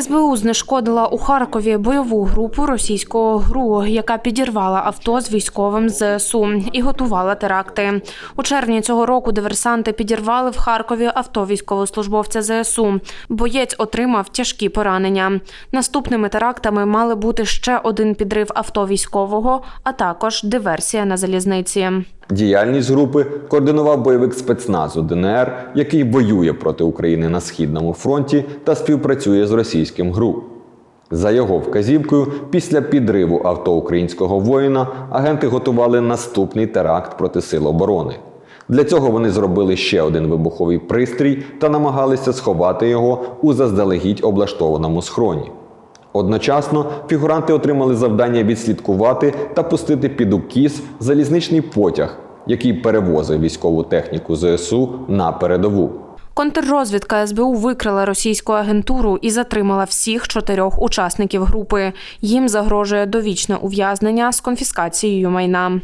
СБУ знешкодила у Харкові бойову групу російського ГРУ, яка підірвала авто з військовим ЗСУ і готувала теракти. У червні цього року диверсанти підірвали в Харкові авто військовослужбовця ЗСУ. Боєць отримав тяжкі поранення. Наступними терактами мали бути ще один підрив авто військового, а також диверсія на залізниці. Діяльність групи координував бойовик спецназу ДНР, який воює проти України на східному фронті та співпрацює з російським ГРУ. За його вказівкою, після підриву авто українського воїна агенти готували наступний теракт проти сил оборони. Для цього вони зробили ще один вибуховий пристрій та намагалися сховати його у заздалегідь облаштованому схроні. Одночасно фігуранти отримали завдання відслідкувати та пустити під укіс залізничний потяг, який перевозив військову техніку ЗСУ на передову. Контррозвідка СБУ викрила російську агентуру і затримала всіх чотирьох учасників групи. Їм загрожує довічне ув'язнення з конфіскацією майна.